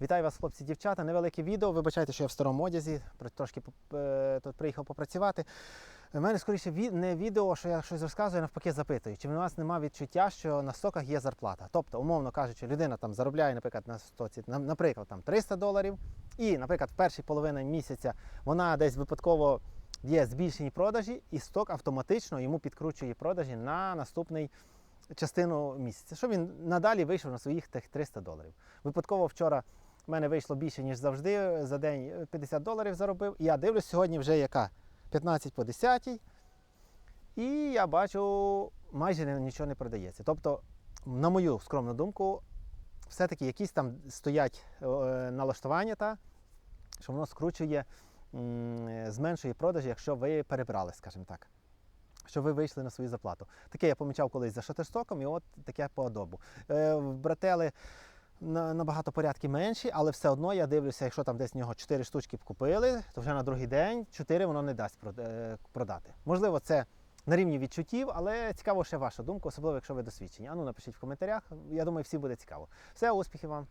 Вітаю вас, хлопці, дівчата. Невелике відео. Вибачайте, що я в старому одязі, трошки е, тут приїхав попрацювати. У мене скоріше не відео, що я щось розказую, навпаки запитую. Чи в вас немає відчуття, що на стоках є зарплата? Тобто, умовно кажучи, людина там заробляє, наприклад, на стоці, наприклад, там 300 доларів, і, наприклад, в першій половині місяця вона десь випадково є збільшені продажі, і сток автоматично йому підкручує продажі на наступний частину місяця, щоб він надалі вийшов на своїх тих 300 доларів. Випадково вчора в мене вийшло більше, ніж завжди. За день 50 доларів заробив. І я дивлюсь, сьогодні вже яка 15 по 10. І я бачу, майже нічого не продається. Тобто, на мою скромну думку, все-таки якісь там стоять е, налаштування, та, що воно скручує, зменшує продажі, якщо ви перебрали, скажімо так. Що ви вийшли на свою заплату. Таке я помічав колись за шатерстоком, і от таке по адобу. Е, братели набагато порядки менші, але все одно я дивлюся, якщо там десь в нього 4 штучки б купили, то вже на другий день 4 воно не дасть е, продати. Можливо, це на рівні відчуттів, але цікаво ще ваша думка, особливо якщо ви досвідчені. Ану, напишіть в коментарях. Я думаю, всім буде цікаво. Все, успіхів вам!